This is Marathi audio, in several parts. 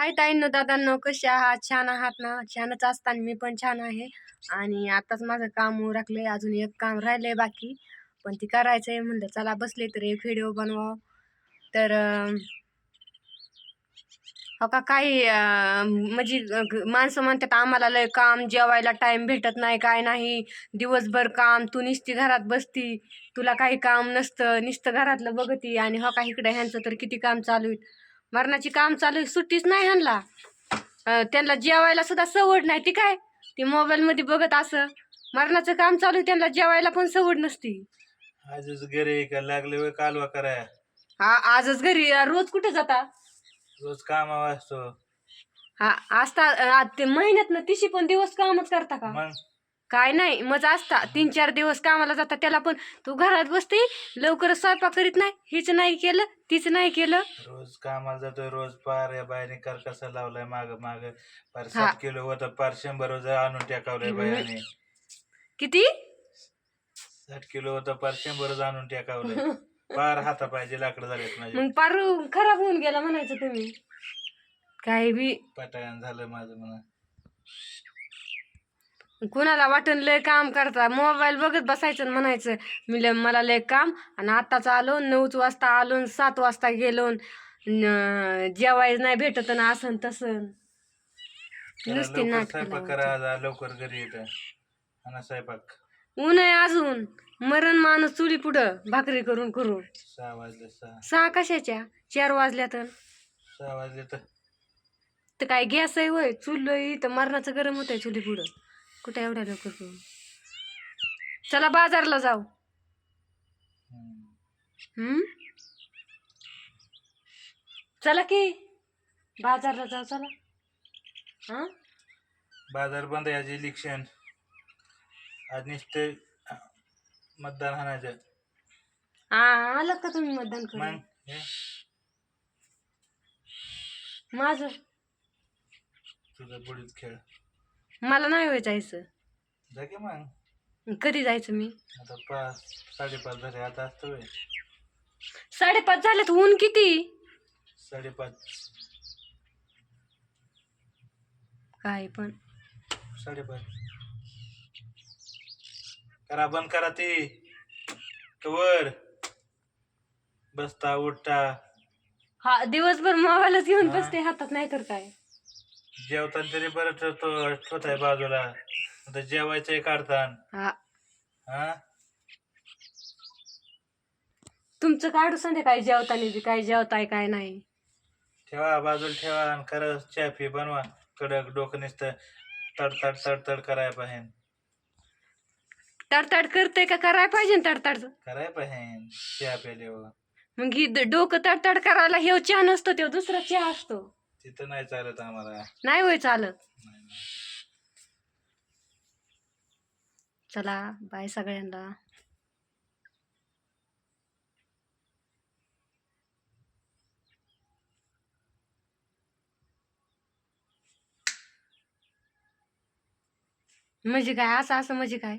हाय ताईंनो दादांनो कसे आहात? छान आहात ना? छानच असताना मी पण छान आहे. आणि आताच माझं काम उरकलंय अजून एक काम राहिलंय बाकी. पण ती करायचंय म्हणलं चला बसले तर एक व्हिडिओ बनवाव. तर हो का काही म्हणजे माणसं म्हणतात आम्हाला लय काम जेवायला टाईम भेटत नाही काय नाही. दिवसभर काम तू नुसती घरात बसती. तुला काही काम नसतं नुसतं घरातलं बघती. आणि हो का इकडे ह्यांचं तर किती काम चालू आहे मरणाची काम चालू सुट्टीच नाही अं, त्यांना जेवायला सुद्धा सवड नाही ती काय? ती मोबाईलमध्ये बघत असं. मरणाचं काम चालू त्यांना जेवायला पण सवड नसती. आजच घरी का? लागले वेळ कालवा कराय हा आजच घरी रोज कुठे जाता? रोज कामावा असतो. हा असता ते महिन्यात ना तिशी पण दिवस कामच करता का? मग? काय नाही मग असता. तीन चार दिवस कामाला जाता त्याला पण तू घरात बसते लवकर स्वयंपाक करीत नाही हिच नाही केलं तीच नाही केलं. रोज कामाला जातोय रोज पार या बायाने कर कसा लावलाय माग माग. पार हा. सात किलो होतं पार शंभर रोज आणून टाकावलंय. बायाने किती? साठ किलो होतं पार शंभर रोज आणून टाकावलंय. पार हाता पाहिजे लाकडं झालेत माझे. मग पार खराब होऊन गेला म्हणायचं तुम्ही. काही बी. पटायन झालं माझं म्हणा. कुणाला वाटण लय काम करता? मोबाईल बघत बसायचं आणि म्हणायचं मी लय मला लय काम आणि आत्ताच आलो नऊच वाजता आलो आणि सात वाजता गेलो न- जेवायला नाही भेटत ना असं तसं. नुसती लवकर नाटकं स्वयंपाक लावायची. करा जा लवकर घरी येतं आणि स्वयंपाक. ऊन आहे अजून. मरण माणूस चुली पुढं भाकरी करून करून सहा वाजले सहा. सहा कशाच्या? चार वाजल्या तर. सहा वाजले तर. तर काय गॅस आहे वय चूल तर मरणाचं गरम होतंय चुली पुढं कुठं एवढ्या लवकर चला बाजारला जाऊ. हम्म. चला की. बाजारला जाऊ चला. हा? बाजार बंद आहे आज इलेक्शन आज नुसते मतदान हाणायचं हा आलं का तुम्ही मतदान मग करून हे? माझं तुझा बुडीत खेळ. मला नाही होय जायचं. जा की मग. कधी जायचं मी? आता पाच साडेपाच झाले आता असतो होय. साडेपाच झालेत ऊन किती? साडेपाच. काय पण. साडेपाच. करा बंद करा ती. वर बसता उठता. हा दिवसभर मोबाईलच घेऊन बसते हातात नाही तर काय? जेवताना तरी बरं ठेवतो ठेवताय बाजूला. आता जेवायचंय काढतान. हा. हा? तुमचं काढू संध्याकाळी जेवताना बी काय जेवताय काय नाही. ठेवा बाजूला ठेवा आणि खरं चाफी बनवा. कडक डोकं नुसतं. तडतड तडतड करायला पाहिजे. तडतड करते का? करायला पाहिजे ना तडतड? करायला पाहिजे. चहा प्याल्यावर मग ही ड- डोकं तडतड करायला हे चहा नसतो तो दुसरा चहा असतो. तिथं नाही चालत आम्हाला. नाही होय चालत. नाही, नाही. चला बाय सगळ्यांना. म्हणजे काय? असं असं म्हणजे काय?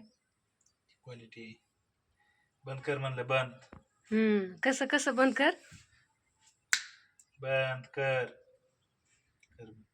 क्वालिटी बंद कर म्हणलं बंद. हम्म कसं कसं बंद कर? बंद कर. कर